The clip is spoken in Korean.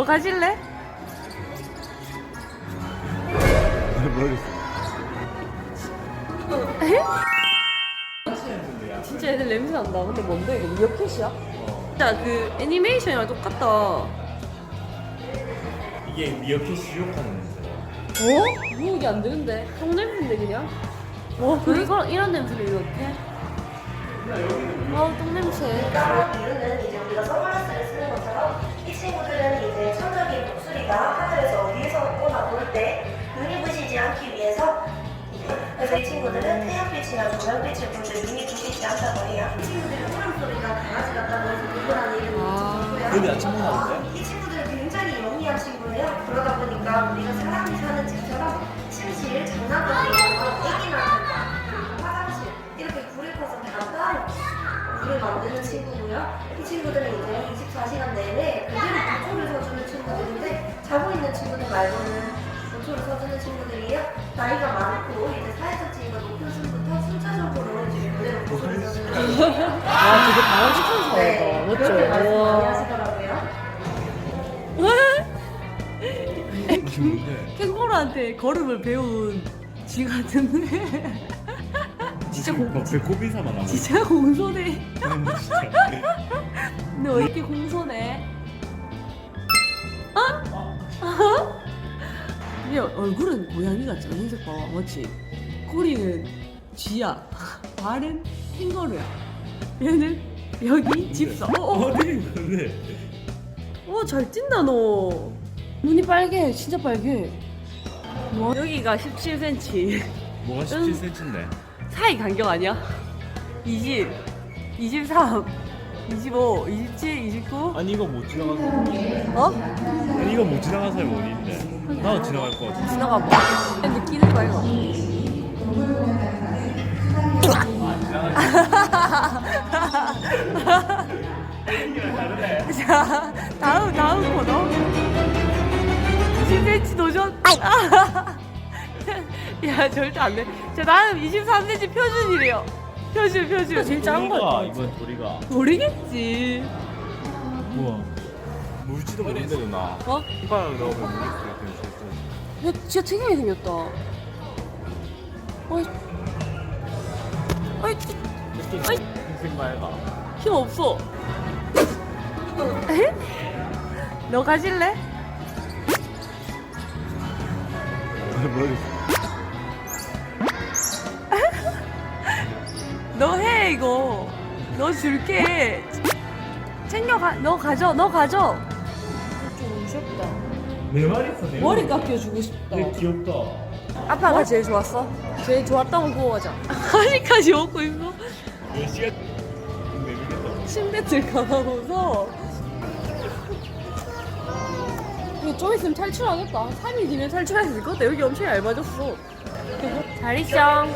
너 가질래? 모르겠어. 진짜 애들 냄새 난다. 근데 뭔데 이거 미어캣이야? 진짜 그 애니메이션이랑 똑같다. 이게 미어캣이 유혹하는 냄새야. 어? 유혹이 안 되는데 똥 냄새인데 그냥? 와 그래? 이거 이런 냄새를 이렇게? 아 똥 냄새. 이유는 이제 우리가 선글라스를 쓰는 것 그래서 이 친구들은 태양빛이나 조명빛을 볼때 눈이 부시지 않다고 해요. 이 친구들은 울음소리가 강아지 같다고 해서 누구라는 이름이 아. 붙고요. 근데 안 친구나는데? 이 친구들은 굉장히 영리한 친구예요. 그러다 보니까 우리가 사람이 사는 집처럼 침실, 장난감이나 애기나 그리고 화장실 이렇게 불을 켜서 다 따로 불을 만드는 친구고요. 이 친구들은 이제 24시간 내내 그대로 보초를 서주는 친구들인데 자고 있는 친구들 말고는 보초를 서주는 친구들이에요. 나이가 많고 이제 사회적 지위가 높은 순부터 순차적으로 이제 보초를 서주는 친구들이에요. 아 되게 강아지 천사다. 네, 맞죠? 그렇게 말씀 많이 와. 하시더라고요. 이게 뭔데? 캥거루한테 걸음을 배운 쥐 같은데. 진짜 공막 배꼽 인사만 하고. 진짜 공손해. 근데 왜 이렇게 공손해? 어? 어? 얘 얼굴은 고양이 같잖아 흰색 봐봐 맞지? 꼬리는 쥐야 발은 캥거루야 얘는 여기 집사 어, 어. 어디 근데? 어, 잘 뛴다, 너. 눈이 빨개, 진짜 빨개. 뭐? 여기가 17cm. 뭐가 17cm인데? 사이 간격 아니야? 20, 23, 25, 27, 29? 아니 이거 못 지나가서 어? 아니 이거 못 지나간 사람이 어디 있는데? 나도 지나갈 것 같아. 지나가 봐. 느끼는 거 이거. 자, 다음, 다음 코너. 20cm 도전. 야, 절대 안 돼. 자, 나는 23cm 표준이래요. 표준, 표준. 제일 작은 도리가 거. 이번 도리가. 모르겠지. 우와. 물지도 모르는데 누나. 어? 이빨 넣으면 물일 것 같아. 야, 진짜 특이하게 생겼다. 어이. 어이, 느낌 어이. 흰색 말가. 힘 없어. 에? 너 가질래? 모르겠어. 너 해, 이거. 너 줄게. 챙겨 가, 너 가져, 너 가져. 좀 무섭다. 내 말이 있어 내 머리 깎여주고 싶다. 되게 귀엽다. 아빠가 제일 좋았어? 제일 좋았던 거 구워자. 아직까지 먹고 있어? 몇 시간 내밀겠다. 가면서 이거 좀 있으면 탈출하겠다. 3일 뒤면 탈출할 수 있을 것 같아. 여기 엄청 얇아졌어. 잘 있어.